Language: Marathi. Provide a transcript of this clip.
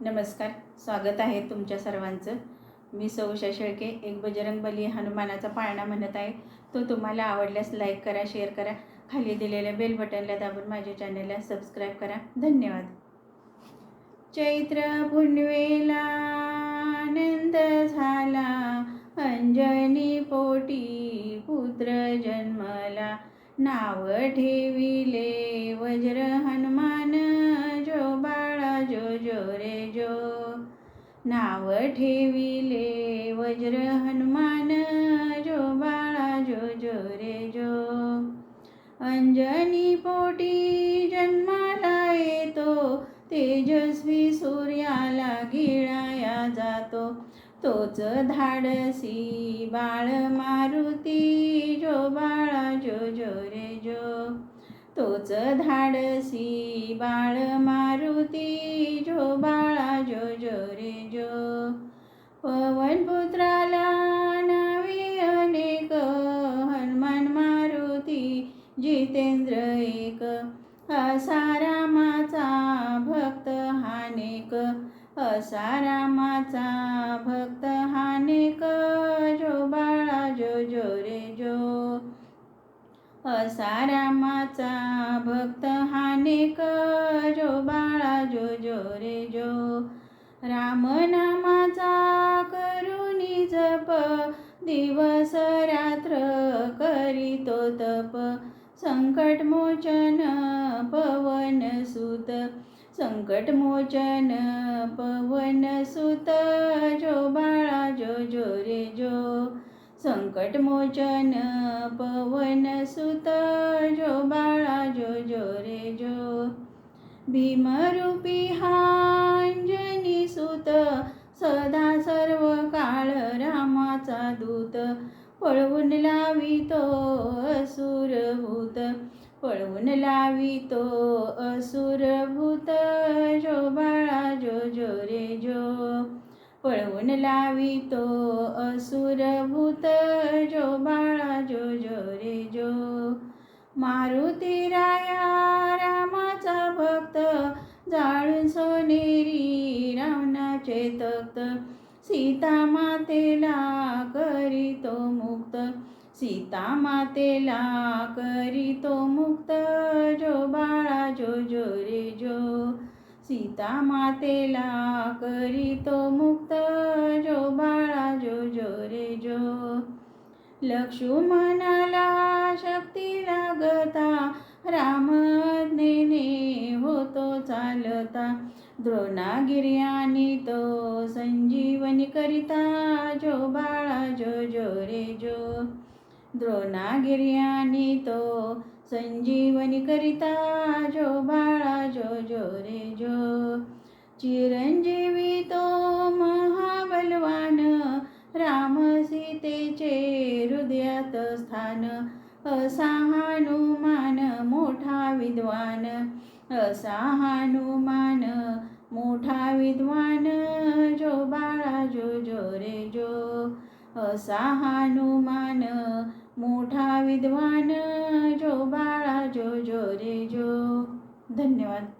नमस्कार स्वागत आहे तुमच्या सर्वांचं. मी सौशा शेळके एक बजरंग बली हनुमानाचा पाळणा म्हणत आहे. तो तुम्हाला आवडल्यास लाईक करा शेअर करा. खाली दिलेल्या बेल बटनला दाबून माझ्या चॅनलला सबस्क्राईब करा. धन्यवाद. चैत्र पुनवेला आनंद झाला. अंजनी पोटी पुत्र जन्मला. नाव ठेविले वज्र हनुमान नाव ठेविले वज्र हनुमान जो बाळा जो जो रे जो. अंजनी पोटी जन्माला येतो तेजस्वी सूर्याला गिळाया जातो. तोच धाडसी बाळ मारुती जो बाळा जो जो रे जो. तोच धाडसी बाळ मारुती जो बाळा जो जो रे जो. पवनपुत्राला नावे अनेक हनुमान मारुती जितेंद्र एक. असा रामाचा भक्त हानेक असा रामाचा भक्त असा रामाचा भक्त हाने करो बाळा जो जो रे जो. राम नामाचा करुणी जप दिवस रात्र करीतो तप. संकटमोचन पवन सुत संकटमोचन पवन सुत जो बाळा जो जो रे जो. संकटमोचन पवन सुत जो बाळा जो जो रे जो. भीमरूपी हांजनी सुत सदा सर्व काळ रामाचा दूत. पळवून लावितो असुरभूत पळवून लावितो असुरभूत. मन लावितो असुरभूत जो बाळा जो जो रे जो. मारुती राया रामाचा भक्त जाळून सोनेरी रावणाचे तक्त सीता मातेला करीतो मुक्त सीता मातेला करीतो मुक्त. जो बाळा जो जो रे जो. सीता मातेला करीतो मुक्त जो बाळा जो जो रे जो. लक्ष्मणाला शक्ती लागता रामज्ञेने होतो चालता. द्रोणागिर्यानी तो संजीवनी करिता जो बाळा जो जो रे जो. द्रोणागिर्यानी तो संजीवनी करिता जो बाळा जो जो रे जो. चिरंजीवी तो महाबलवान राम सीतेचे हृदयात स्थान असा हनुमान मोठा विद्वान असा हनुमान मोठा विद्वान जो बाळा जो जो रे जो. असा हनुमान मोठा विद्वान जो बाळा जो जो रे जो. धन्यवाद.